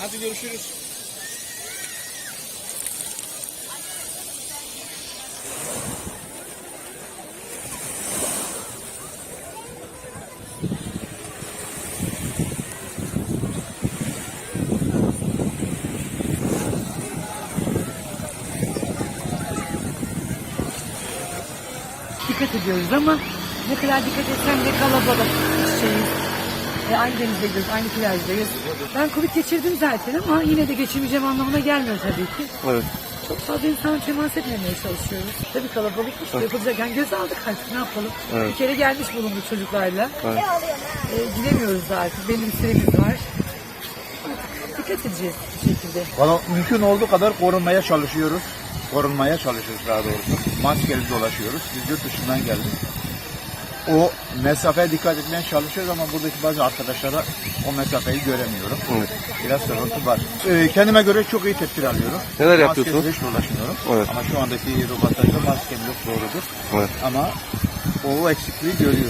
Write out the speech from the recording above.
Hadi görüşürüz. Dikkat ediyoruz ama ne kadar dikkat etsem de kalabalık şeyiz. E, aynı denizde gidiyoruz, aynı plajdayız. Ben Covid geçirdim zaten ama yine de geçirmeyeceğim anlamına gelmiyor tabii ki. Evet. Çok fazla insan temas etmemeye çalışıyoruz. Tabii kalabalık yapılacak. Yani göz aldık artık ne yapalım. Evet. Bir kere gelmiş bulunduk çocuklarla. Evet. E, gidemiyoruz da artık. Benim süremiz var. Dikkat edeceğiz bir şekilde. Valla mümkün olduğu kadar korunmaya çalışıyoruz. Korunmaya çalışıyoruz daha doğrusu. Maskeli dolaşıyoruz. Biz yurt dışından geldik. O mesafeye dikkat etmeye çalışıyoruz ama buradaki bazı arkadaşlara o mesafeyi göremiyorum. Evet. Biraz sıkıntı var. Ee, kendime göre çok iyi tedbir alıyorum. Neler yapıyorsunuz? Maskesiz hiç dolaşmıyorum. Evet. Ama şu andaki röportajda maskem yok doğrudur. Evet. Ama o eksikliği görüyoruz.